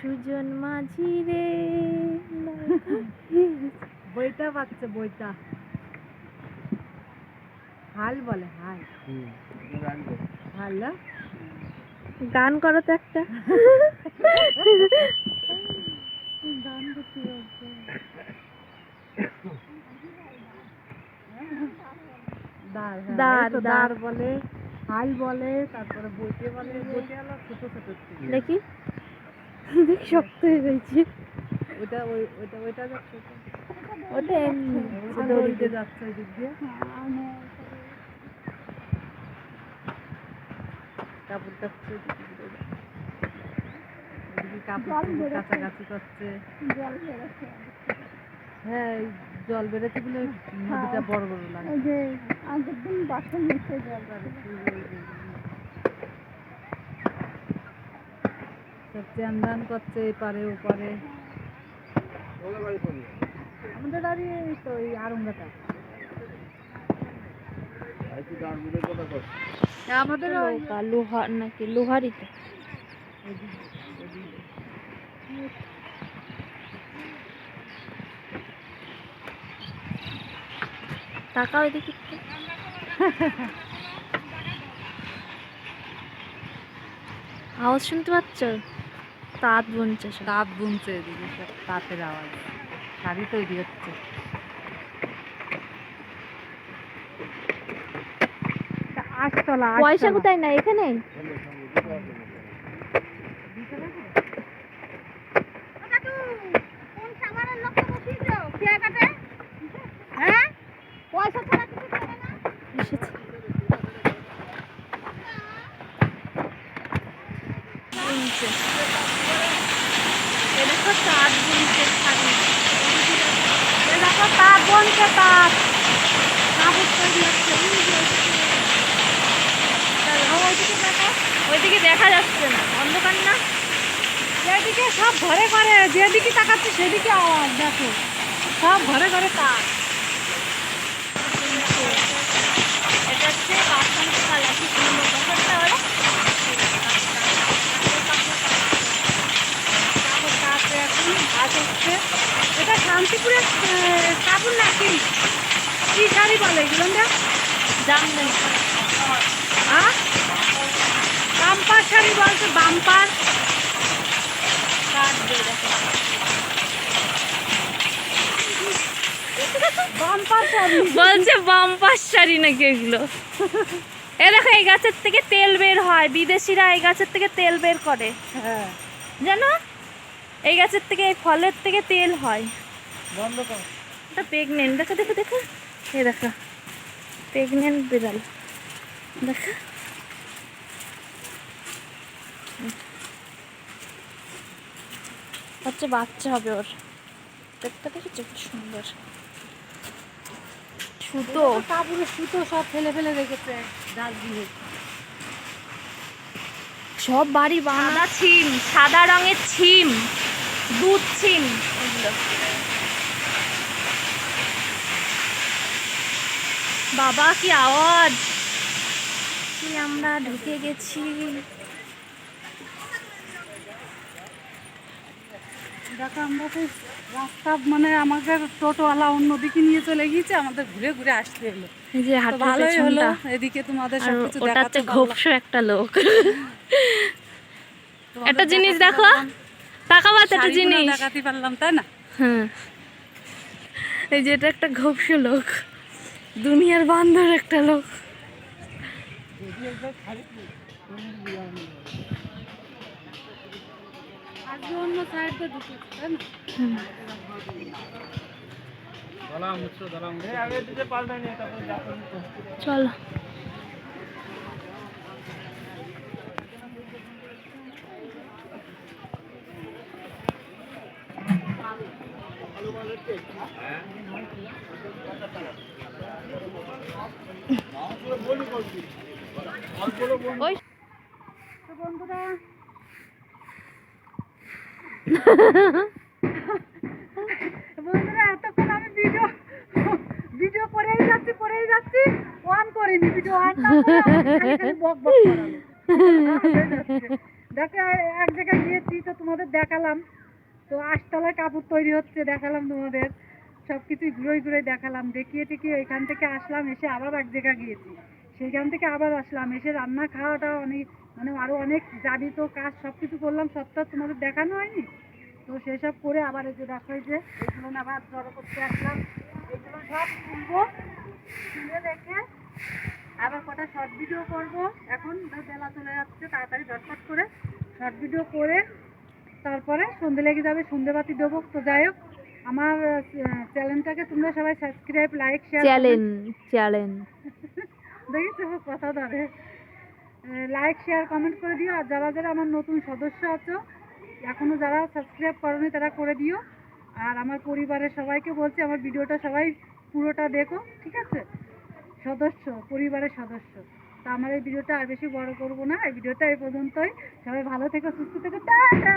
সুজন মাঝি রে বইটা পাচ্ছে বইটা হাল বলে হাল হাল না? গান করো তো একটা গান করতে। দাঁড় হ্যাঁ, দাঁড়, দাঁড়। বলে হাল বলে তারপরে বইতে বলে বইতে হলো ছোট ছোট দেখি দেখি শক্ত হয়ে গেছে ওইটা ওই ওইটা ওইটা যাচ্ছে ওটা এমনি। দড়িতে যাচ্ছে। দিক দিয়ে। কাপড় কাচছে কাপড় কাছাকাছি করছে। হ্যাঁ জল বেরোতে গেলে নদীটা বড় বড় লাগে। দান করছে এপারে ওপারে আমাদের বাড়ি এই তো এই আরঙ্গাটা। আমাদের লোহার নাকি লোহারই তো তাকাও এদিকে একটু। আওয়াজ শুনতে পাচ্ছ? তাঁত বুনছে তাঁত বুনছে এদিকে সব তাঁতের আওয়াজ। শাড়ি তৈরি হচ্ছে। আটতলা পয়সা কোথায় না এখানে? এসেছে। বুনছে। অন্ধকার না। যেদিকে সব ঘরে ঘরে, যেদিকে তাকাচ্ছে সেদিকে আওয়াজ, দেখো। সব ঘরে ঘরে তার। এটা হচ্ছে বাসন কালা কি সুন্দর তারপর তাতে এখন ভাত হচ্ছে এটা শান্তিপুরের আহ, কাপড় নাকি? কি শাড়ি বলে এগুলো না হ্যাঁ বাম্পার শাড়ি বলছে বাম্পার। বলছে বাম্পার শাড়ি নাকি এগুলো? এ দেখো এই গাছের থেকে তেল বের হয়। বিদেশিরা এই গাছের থেকে তেল বের করে। হ্যাঁ। জানো? এই গাছের থেকে এই ফলের থেকে তেল হয়। বন্ধ কর। এটা প্রেগনেন্ট দেখো দেখো দেখো। এই দেখো প্রেগনেন্ট বিড়াল। দেখো। হচ্ছে বাচ্চা হবে ওর। দেখতে দেখেছ কি সুন্দর? সুতো। কাপড়ের সুতো সব ফেলে ফেলে রেখেছে ডাস্টবিনে। সব বাড়ি বানানো ছিম সাদা রঙের ছিম দুধ ছিম। এগুলো বাবা কি আওয়াজ? কি আমরা ঢুকে গেছি? দেখো আমরা তো রাস্তা মানে আমাকে টোটোওয়ালা অন্যদিকে নিয়ে চলে গিয়েছে আমাদের ঘুরে ঘুরে আসতে হলো। এই যে ভালোই হলো এদিকে তোমাদের সবকিছু দেখাতে ঘোপসো একটা লোক। একটা জিনিস দেখো পারলাম। একটা জিনিস। দেখাতে পারলাম তাই না? হ্যাঁ এই যে এটা একটা ঘোপসো লোক। দুনিয়ার বান্দর একটা লোক। আজকে অন্য সাইডে ঢুকেছে তাই না? চলো। বন্ধুরা। এতক্ষণ আমি ভিডিও ভিডিও করেই যাচ্ছি করেই যাচ্ছি। অন করিনি ভিডিও অন এক জায়গায় গিয়েছি, তো তোমাদের দেখালাম। তো আটতলায় কাপড় তৈরি হচ্ছে, দেখালাম তোমাদের। সব কিছুই ঘুরে ঘুরে দেখালাম, দেখিয়ে টেকিয়ে এখান থেকে আসলাম, এসে আবার এক জায়গায় গিয়েছি। সেইখান থেকে আবার আসলাম, এসে রান্না খাওয়াটা অনেক মানে আরও অনেক যাবি তো কাজ সব কিছু করলাম, সবটা তোমাদের দেখানো হয়নি? তো সেসব করে আবার এই যে দেখো যে এইগুলো না আবার জড়ো করতে আসলাম। এগুলো সব তুলবো, তুলে রেখে আবার কটা শর্ট ভিডিও করব। এখন বেলা চলে যাচ্ছে, তাড়াতাড়ি ঝটপট করে শর্ট ভিডিও করে তারপরে সন্ধে লেগে যাবে সন্ধে বাতি দেবো। তো যাই হোক আমার চ্যানেলটাকে তোমরা সবাই subscribe like share challenge challenge. দেখেছ কথা ধরে লাইক শেয়ার কমেন্ট করে দিও। আর যারা যারা আমার নতুন সদস্য আছো এখনও যারা সাবস্ক্রাইব করনি তারা করে দিও। আর আমার পরিবারের সবাইকে বলছি আমার ভিডিওটা সবাই পুরোটা দেখো ঠিক আছে? সদস্য পরিবারের সদস্য। তা আমার এই ভিডিওটা আর বেশি বড় করব না। এই ভিডিওটা এই পর্যন্তই। সবাই ভালো থেকো, সুস্থ থেকো। টাটা!